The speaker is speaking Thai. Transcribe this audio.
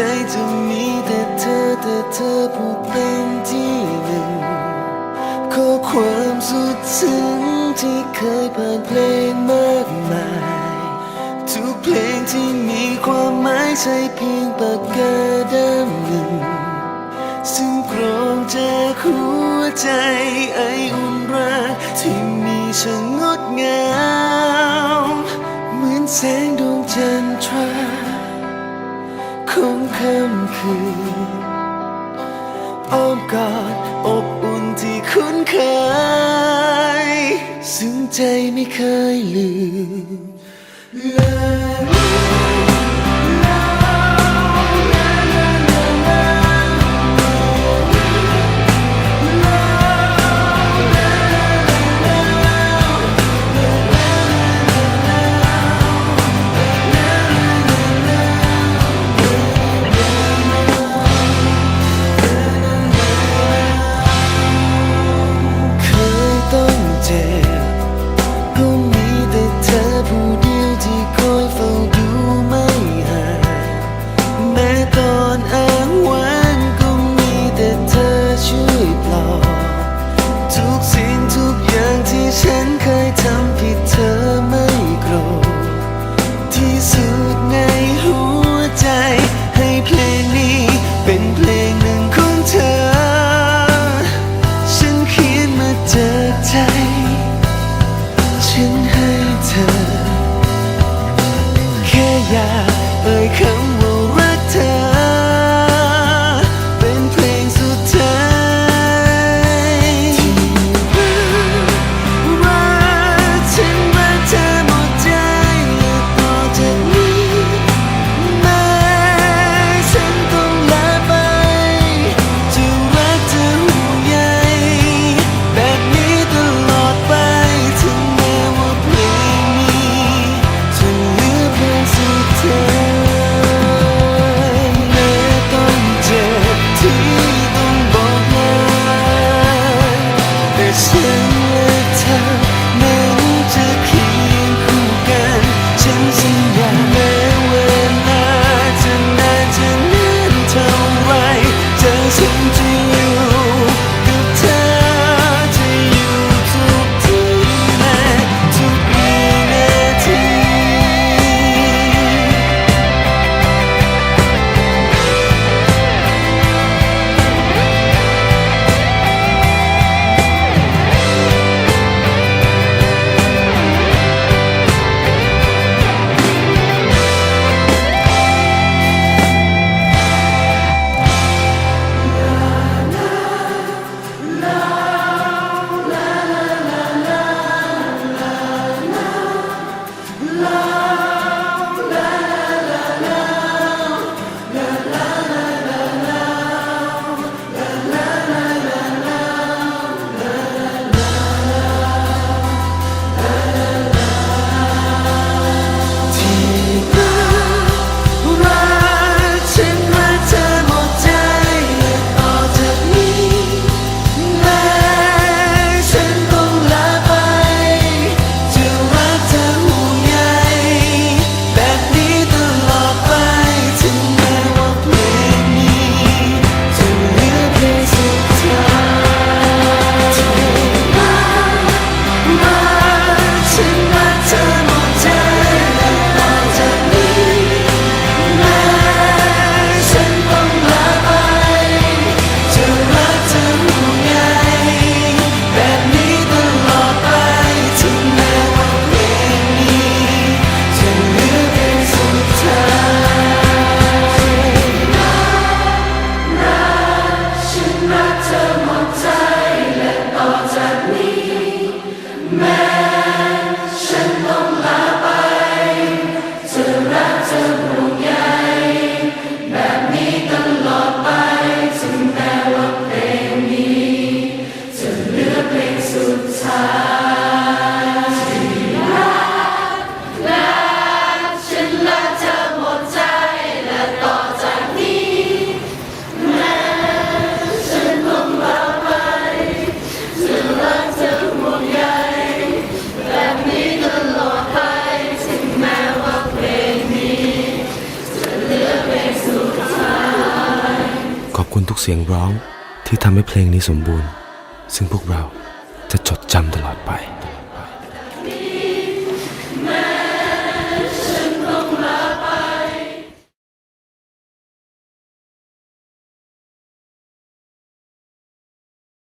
ใจจะมีแต่เธอแต่เธอผู้เป็นที่หนึ่งขอความสุดซึ้งที่เคยผ่านเพลงมากมาย ทุกเพลงที่มีความหมายใช่เพียงปากกาดำหนึ่ง ซึ่งกรองจากหัวใจไออุ่นรักที่มีช่างงดงาม เหมือนแสงดวงจันทรา ของค่ำคืนอ้อมกอดอบอุ่นที่คุ้นเคย ซึ่งใจไม่เคยลืมเลย อย่าเอ่ยคำ Impossible. คุณทุกเสียงร้องที่ทำให้เพลงนี้สมบูรณ์ ซึ่งพวกเราจะจดจำตลอดไป